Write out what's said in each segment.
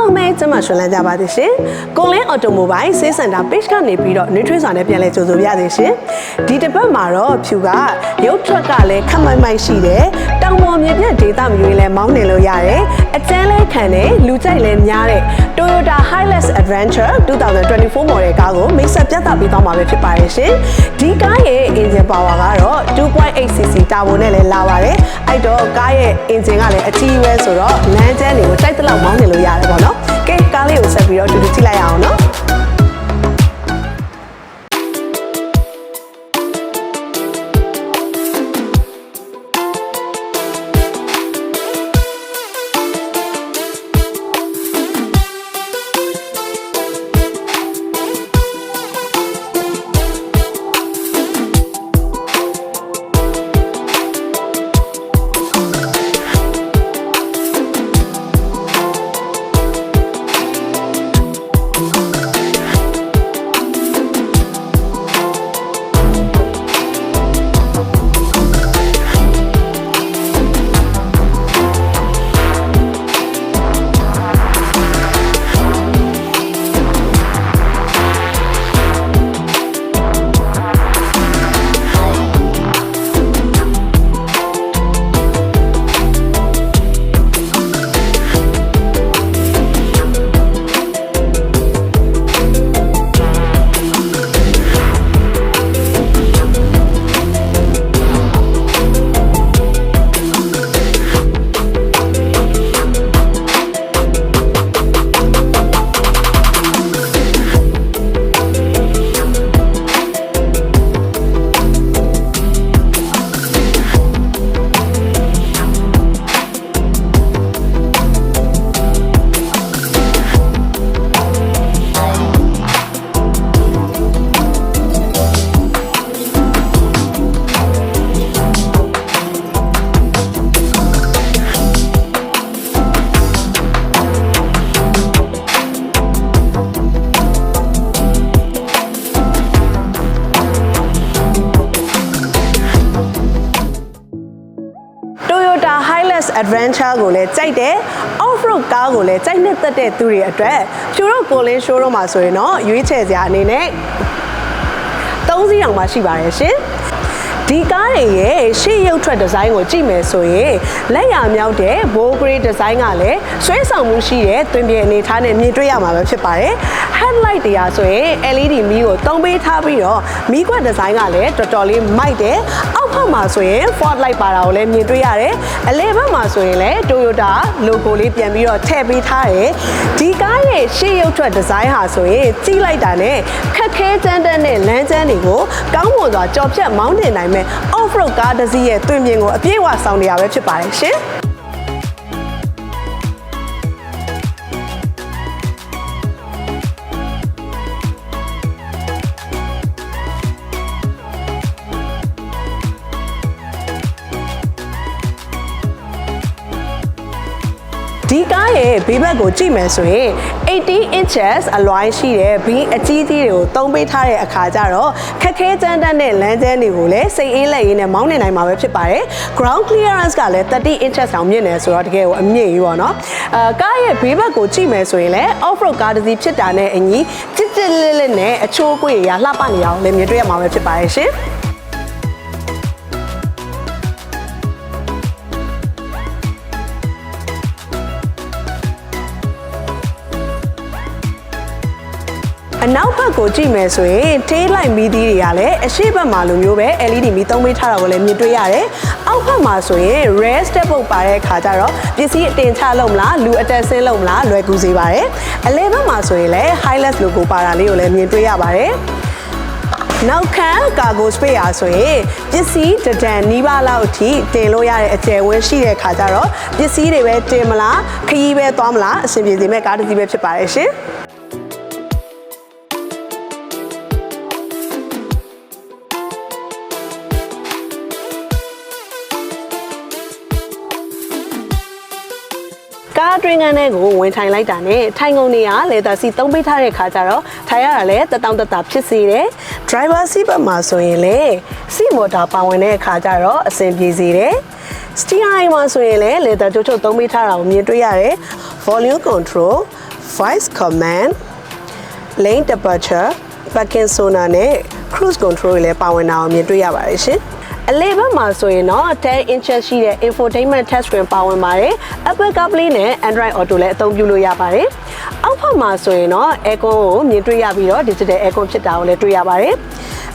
လုံးပဲကျမရွှေလန်းကြပါသေးရှင်။ကွန်လင်းအော်တိုမိုဘိုင်းဆေးစင်တာ page ကနေပြီးတော့နှွေးထွေးစွာနဲ့ပြန်လဲကြိုဆိုပြရသေးရှင်။ဒီတစ်ပတ်မှာတော့ဖြူကရုပ်ထွက်ကလည်းခက်မိုက်မိုက်ရှိတယ်။တောင်ပေါ်မြေပြန့်ဒေသမျိုးလည်းမောင်းနေလို့ရတယ်။အကျန်းလဲခံတယ်လူကြိုက်လည်းများတဲ့ Toyota Hilux Adventure 2024 model ကားကိုမိတ်ဆက်ပြသပေးသွားမှာပဲဖြစ်ပါတယ်ရှင်။ဒီကားရဲ့ engine power ကတော့ 2.8cc turbo နဲ့လည်းလာပါတယ်။အဲ့တော့ကားရဲ့ engine ကလည်းအကြီးပဲဆိုတော့လမ်းကျန်းတွေကိုတိုက်တလောက်မောင်းနေလို့ရတယ်ပေါ့နော်။ Adventure ကိုလည်းကြိုက်တယ် Off-road ကားကိုလည်းကြိုက်နှစ်သက်တဲ့သူတွေအတွက်ဖြူတော့ကိုလင်း showroom မှာဆိုရင်တော့ရွေးချယ်စရာအနေနဲ့၃စီးတောင်မှရှိပါတယ်ရှင်ဒီကားတွေရဲ့ရှေ့ရုပ်ထွက်ဒီဇိုင်းကိုကြည့်မယ်ဆိုရင်လက်ရမြောက်တဲ့ bow grey ဒီဇိုင်းကလည်းဆွဲဆောင်မှုရှိတဲ့တွင်ပြအနေထားနဲ့မြင်တွေ့ရမှာပဲဖြစ်ပါတယ် headlight တရားဆိုရင် LED မီးကိုတုံးပေးထားပြီးတော့မီးခွက်ဒီဇိုင်းကလည်းတော်တော်လေးမိုက်တယ်အောက်ဖက်မှာဆိုရင် fog light ပါတာကိုလည်းမြင်တွေ့ရတယ်အလဲဘက်မှာဆိုရင်လည်း Toyota logo လေးပြန်ပြီးတော့ထည့်ပေးထားတယ်ဒီကားရဲ့ရှေ့ရုပ်ထွက်ဒီဇိုင်းဟာဆိုရင်ကြီးလိုက်တာနဲ့ခက်ခဲကြမ်းတမ်းတဲ့လမ်းကျန်းတွေကိုကောင်းမွန်စွာကြော်ဖြတ်မောင်းတင်နိုင်မဲ့ off-road ကားတစ်စီးရဲ့တွင်ပြင်ကိုအပြည့်အဝဆောင်နေရပဲဖြစ်ပါတယ်ရှင် ဒီကားရဲ့ဘေးဘက်ကိုကြည့်မယ်ဆိုရင်80 inches အလွိုင်းရှိတဲ့ဘီးအကြီးကြီးတွေကိုတုံးပေးထားတဲ့အခါကျတော့ခက်ခဲကြမ်းတမ်းတဲ့လမ်းကျန်းတွေကိုလည်းစိတ်အေးလက်ရင်းနဲ့မောင်းနေနိုင်မှာပဲဖြစ်ပါတယ် ground clearance ကလည်း30 inches တောင်မြင့်နေဆိုတော့တကယ်ကိုအမြင့်ကြီးပေါ့နော်အာကားရဲ့ဘေးဘက်ကိုကြည့်မယ်ဆိုရင်လည်း off road ကားတစ်စီးဖြစ်တာနဲ့အညီကြစ်ကြစ်လေးလေးနဲ့အချိုးအကွေ့ရလှပနေအောင်လည်းမြင်တွေ့ရမှာပဲဖြစ်ပါတယ်ရှင် နောက်ဘက်ကိုကြည့်မယ်ဆိုရင်တေးလိုက်မီးသီးတွေကလည်းအရှိတ်ဘက်မှာလိုမျိုးပဲ LED မီးသုံးပေးထားတာကိုလည်းမြင်တွေ့ရတယ်။အောက်ဘက်မှာဆိုရင် rare step ပုတ်ပါတဲ့အခါကျတော့ပစ္စည်းအတင်ချလုပ်မလားလူအတက်ဆင်းလုပ်မလားလွယ်ကူစေပါတယ်။အလဲဘက်မှာဆိုရင်လည်း Hilux logo ပါတာလေးကိုလည်းမြင်တွေ့ရပါတယ်။နောက်ခံကာဂိုစပေးအားဆိုရင်ပစ္စည်းတစ်တန်နီးပါးလောက်အထိတင်လို့ရတဲ့အကျယ်ဝန်းရှိတဲ့ခါကျတော့ပစ္စည်းတွေပဲတင်မလားခရီးပဲသွားမလားအဆင်ပြေစေမဲ့ကားတစ်စီးပဲဖြစ်ပါတယ်ရှင်။ ကားအတွင်းကန်းထဲကိုဝင်ထိုင်လိုက်တာနဲ့ထိုင်ကုန်နေရလေသာစီသုံးပေးထားတဲ့ခါကျတော့ထိုင်ရတာလည်းတတောင်တတာဖြစ်စေတယ် driver seat ဘက်မှာဆိုရင်လေ seat motor ပါဝင်တဲ့အခါကျတော့အဆင်ပြေစေတယ် steering မှာဆိုရင်လည်းလေသာချိုးချိုးသုံးပေးထားတာကိုမြင်တွေ့ရတယ် volume control voice command lane departure parking zone နဲ့ cruise control တွေလည်းပါဝင်တာကိုမြင်တွေ့ရပါတယ်ရှင် အလေဘက်မှာဆိုရင်တော့10 inches ရှိတဲ့ infotainment touch screen ပါဝင်ပါတယ် Apple CarPlay နဲ့ Android Auto လည်းအသုံးပြုလို့ရပါတယ်အောက်ဖက်မှာဆိုရင်တော့ aircon ကိုမြင်တွေ့ရပြီးတော့ digital aircon ဖြစ်တာကိုလည်းတွေ့ရပါတယ်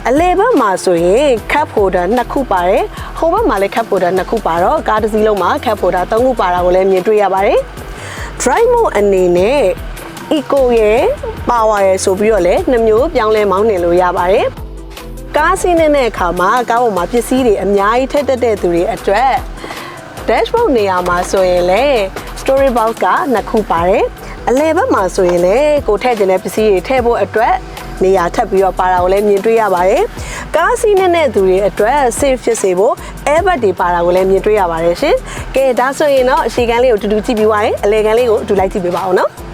အလေဘက်မှာဆိုရင် cup holder နှစ်ခုပါတယ်ဟိုဘက်မှာလည်း cup holder နှစ်ခုပါတော့ကားတစ်စီးလုံးမှာ cup holder သုံးခုပါတာကိုလည်းမြင်တွေ့ရပါတယ် drive mode အနေနဲ့ eco ရယ် power ရယ်ဆိုပြီးတော့လည်းနှစ်မျိုးပြောင်းလဲမောင်းနှင်လို့ရပါတယ် ကားစီးနေတဲ့အခါမှာကားပေါ်မှာပစ္စည်းတွေအများကြီးထည့်တတ်တဲ့သူတွေအတွက် dashboard နေရာမှာဆိုရင်လည်း story box ကနှစ်ခုပါတယ်အလဲဘက်မှာဆိုရင်လည်းကိုထည့်ခြင်းတဲ့ပစ္စည်းတွေထည့်ဖို့အတွက်နေရာထပ်ပြီးတော့ပါတာကိုလည်းမြင်တွေ့ရပါတယ်။ကားစီးနေတဲ့သူတွေအတွက် safe ဖြစ်စေဖို့ airbag တွေပါတာကိုလည်းမြင်တွေ့ရပါတယ်ရှင်။ကဲဒါဆိုရင်တော့အရှိကန်းလေးကိုတူတူကြည့်ပြီးသွားရင်အလဲကန်းလေးကိုအတူလိုက်ကြည့်ပေးပါအောင်နော်။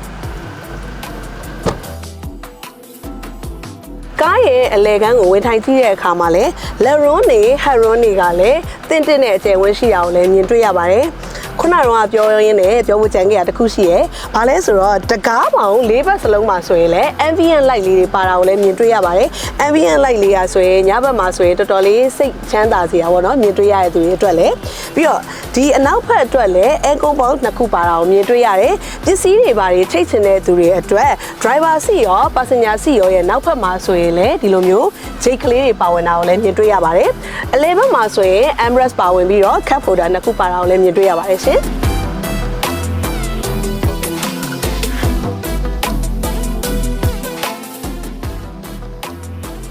ကားရဲ့အလဲကန်းကိုဝင်ထိုင်ကြည့်တဲ့အခါမှာလည်းလက်ရွန်းနေဟက်ရွန်းတွေကလည်းတင့်တင့်တဲ့အကျယ်ဝန်းရှိတာကိုလည်းမြင်တွေ့ရပါတယ်။ ခုနကတော့ပြောရင်းနဲ့ပြောဖို့ကြံခဲ့တာတစ်ခုရှိရယ်။ဘာလဲဆိုတော့တကားပေါင်၄ဘက်စလုံးမှာဆိုရင်လည်း ambient light လေးတွေပါတာကိုလည်းမြင်တွေ့ရပါတယ်။ ambient light လေးကဆိုရင်ညဘက်မှာဆိုရင်တော်တော်လေးစိတ်ချမ်းသာစရာပေါ့နော်မြင်တွေ့ရတဲ့သူတွေအတွက်လည်းပြီးတော့ဒီအနောက်ဘက်အတွက်လည်း air box နှစ်ခုပါတာကိုမြင်တွေ့ရတယ်။ပစ္စည်းတွေပါတွေချိတ်ချင်တဲ့သူတွေအတွက် driver seat ရော passenger seat ရောရဲ့နောက်ဘက်မှာဆိုရင်လည်းဒီလိုမျိုးဂျိတ်ကလေးတွေပါဝင်တာကိုလည်းမြင်တွေ့ရပါတယ်။အလဲဘက်မှာဆိုရင် armrest ပါဝင်ပြီးတော့ cup holder နှစ်ခုပါတာကိုလည်းမြင်တွေ့ရပါတယ်ရှင်။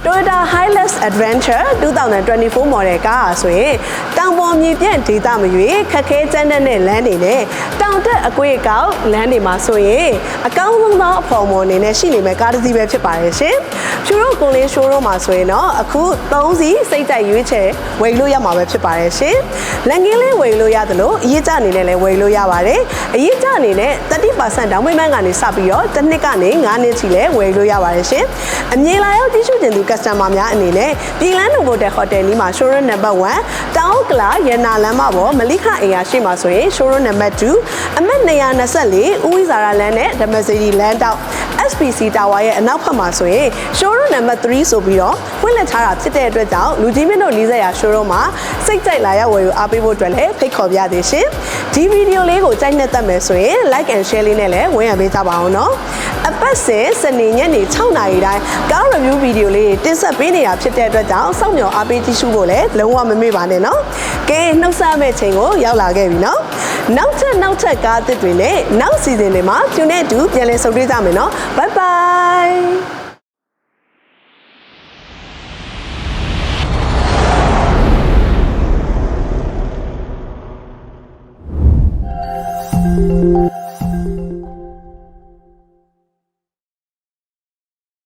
Toyota Hilux Adventure 2024 model ကားဆိုရင်တောင်ပေါ်မြေပြန့်ဒေသမရွေခက်ခဲကြမ်းတဲ့လမ်းတွေနဲ့တောင်တက်အကွေ့အကောက်လမ်းတွေမှာဆိုရင်အကောင်းဆုံးသောအဖော်မော်အနေနဲ့ရှိနေမဲ့ကားတစ်စီးပဲဖြစ်ပါတယ်ရှင်။ဖြူရိုကွန်လေးရှိုးရုံးမှာဆိုရင်တော့အခု3စီးစိတ်ကြိုက်ရွေးချယ်ဝယ်လို့ရမှာပဲဖြစ်ပါတယ်ရှင်။လန်ကင်းလေးဝယ်လို့ရသလိုအရေးကြအနေနဲ့လည်းဝယ်လို့ရပါတယ်။အရေးကြအနေနဲ့30%ဒေါင်းမိမန်းကနေစပြီးတော့တစ်နှစ်ကနေ9နှစ်ချီလည်းဝယ်လို့ရပါတယ်ရှင်။အမြင်လာရောက်ကြည့်ရှုတင်သူ customer များအနေနဲ့ပြည်လန်းနိုဗိုတယ်ဟိုတယ်နီးမှာ showroom number 1တောင်ကလာရနာလမ်းမပေါ်မလိခအိမ်ယာရှိမှာဆိုရင် showroom number 2အမှတ်224ဦးဝိဇာရလမ်းနဲ့ဓမ္မစီလမ်းတောက် SPC Tower ရဲ့အနောက်ဘက်မှာဆိုရင် showroom number 3ဆိုပြီးတော့ဖွင့်လှစ်ထားတာဖြစ်တဲ့အတွက်ကြောင့်လူကြီးမင်းတို့နီးစပ်ရာ showroom မှာစိတ်ကြိုက်လာရောက်ဝယ်ယူအားပေးဖို့အတွက်လည်းဖိတ်ခေါ်ပြသေးရှင်ဒီဗီဒီယိုလေးကိုကြိုက်နှစ်သက်မယ်ဆိုရင် like and share လေးနဲ့လည်းဝင်ရပေးကြပါအောင်နော်အပတ်စဉ်စနေညနေ6နာရီတိုင်းကား review ဗီဒီယိုလေးတင်ဆက်ပေးနေတာဖြစ်တဲ့အတွက်ကြောင့်စောင့်မျှော်အားပေးကြည့်ရှုဖို့လည်းလုံးဝမမေ့ပါနဲ့နော်ကဲနှုတ်ဆက်မဲ့ချိန်ကိုရောက်လာခဲ့ပြီနော်နောက်ထပ်နောက်ထပ်ကားအသစ်တွေနဲ့နောက်စီဇန်တွေမှာကျူနဲ့အတူပြန်လည်ဆုံတွေ့ကြမယ်နော် bye bye